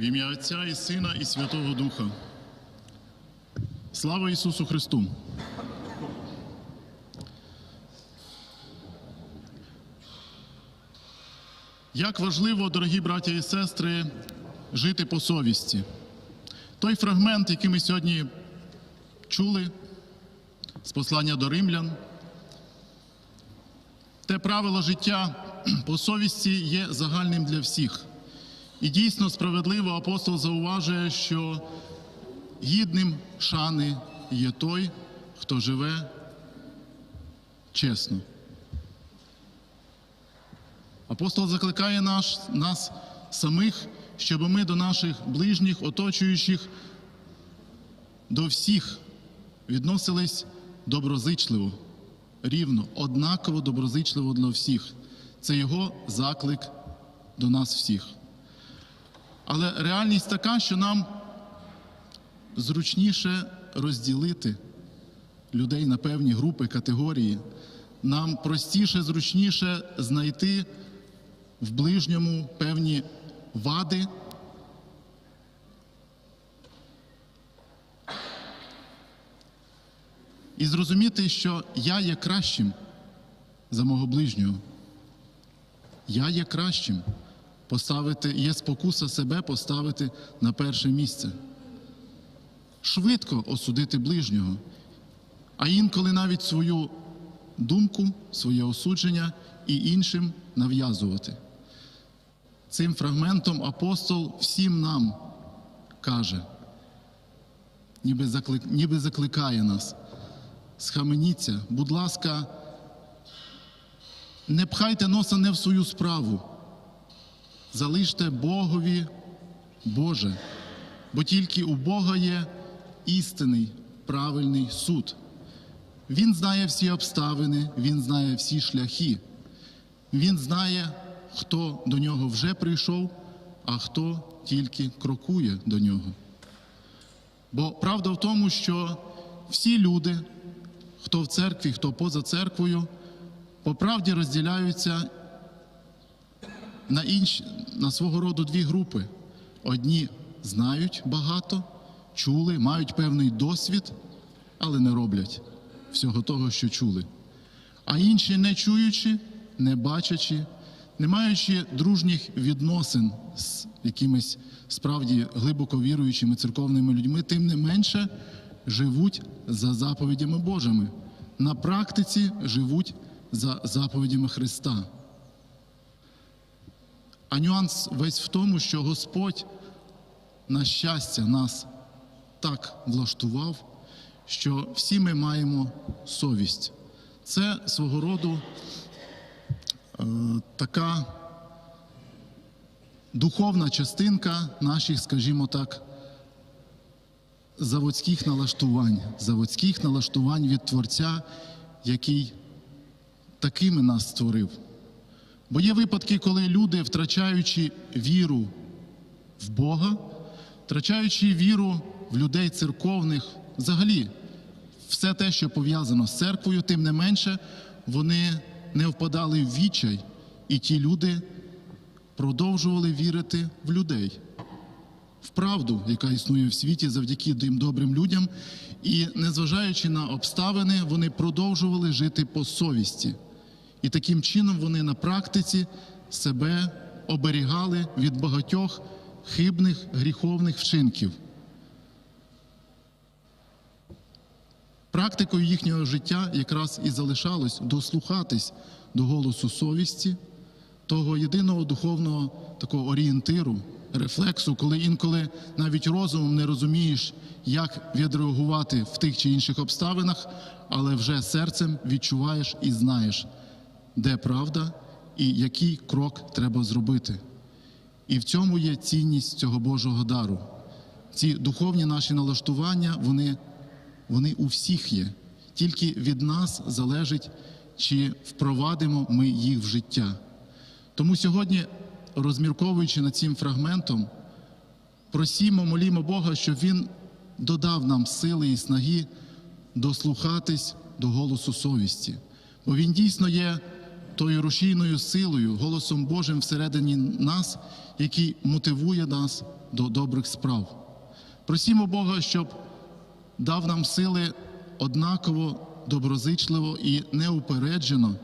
В ім'я Отця і Сина, і Святого Духа. Слава Ісусу Христу! Як важливо, дорогі браття і сестри, жити по совісті. Той фрагмент, який ми сьогодні чули з послання до римлян, те правило життя по совісті є загальним для всіх. І дійсно справедливо апостол зауважує, що гідним шани є той, хто живе чесно. Апостол закликає наш, нас самих, щоб ми до наших ближніх, оточуючих, до всіх відносились доброзичливо, рівно, однаково доброзичливо для всіх. Це його заклик до нас всіх. Але реальність така, що нам зручніше розділити людей на певні групи, категорії. Нам простіше, зручніше знайти в ближньому певні вади. І зрозуміти, що я є кращим за мого ближнього. Я є кращим. Поставити, є спокуса себе поставити на перше місце. Швидко осудити ближнього, а інколи навіть свою думку, своє осудження і іншим нав'язувати. Цим фрагментом апостол всім нам каже, ніби, заклик, ніби закликає нас. Схаменіться, будь ласка, не пхайте носа не в свою справу. Залиште Богові Боже, бо тільки у Бога є істинний правильний суд. Він знає всі обставини, Він знає всі шляхи. Він знає, хто до нього вже прийшов, а хто тільки крокує до нього. Бо правда в тому, що всі люди, хто в церкві, хто поза церквою, по правді розділяються на інші, на свого роду дві групи. Одні знають багато, чули, мають певний досвід, але не роблять всього того, що чули. А інші, не чуючи, не бачачи, не маючи дружніх відносин з якимись справді глибоко віруючими церковними людьми, тим не менше живуть за заповідями Божими. На практиці живуть за заповідями Христа. А нюанс весь в тому, що Господь, на щастя, нас так влаштував, що всі ми маємо совість. Це свого роду е, така духовна частинка наших, скажімо так, заводських налаштувань, заводських налаштувань від Творця, який такими нас створив. Бо є випадки, коли люди, втрачаючи віру в Бога, втрачаючи віру в людей церковних, взагалі, все те, що пов'язано з церквою, тим не менше, вони не впадали в відчай, і ті люди продовжували вірити в людей, в правду, яка існує в світі завдяки тим добрим людям. І, незважаючи на обставини, вони продовжували жити по совісті. І таким чином вони на практиці себе оберігали від багатьох хибних гріховних вчинків. Практикою їхнього життя якраз і залишалось дослухатись до голосу совісті, того єдиного духовного такого орієнтиру, рефлексу, коли інколи навіть розумом не розумієш, як відреагувати в тих чи інших обставинах, але вже серцем відчуваєш і знаєш, де правда і який крок треба зробити. І в цьому є цінність цього Божого дару. Ці духовні наші налаштування, вони, вони у всіх є. Тільки від нас залежить, чи впровадимо ми їх в життя. Тому сьогодні, розмірковуючи над цим фрагментом, просімо, молімо Бога, щоб Він додав нам сили і снаги дослухатись до голосу совісті. Бо він дійсно є тою рушійною силою, голосом Божим всередині нас, який мотивує нас до добрих справ. Просімо Бога, щоб дав нам сили однаково, доброзичливо і неупереджено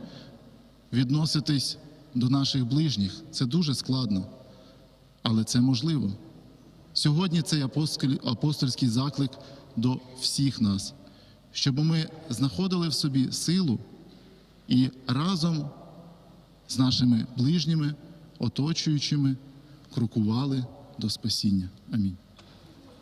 відноситись до наших ближніх. Це дуже складно, але це можливо. Сьогодні цей апостольський заклик до всіх нас, щоб ми знаходили в собі силу і разом з нашими ближніми, оточуючими, крокували до спасіння. Амінь.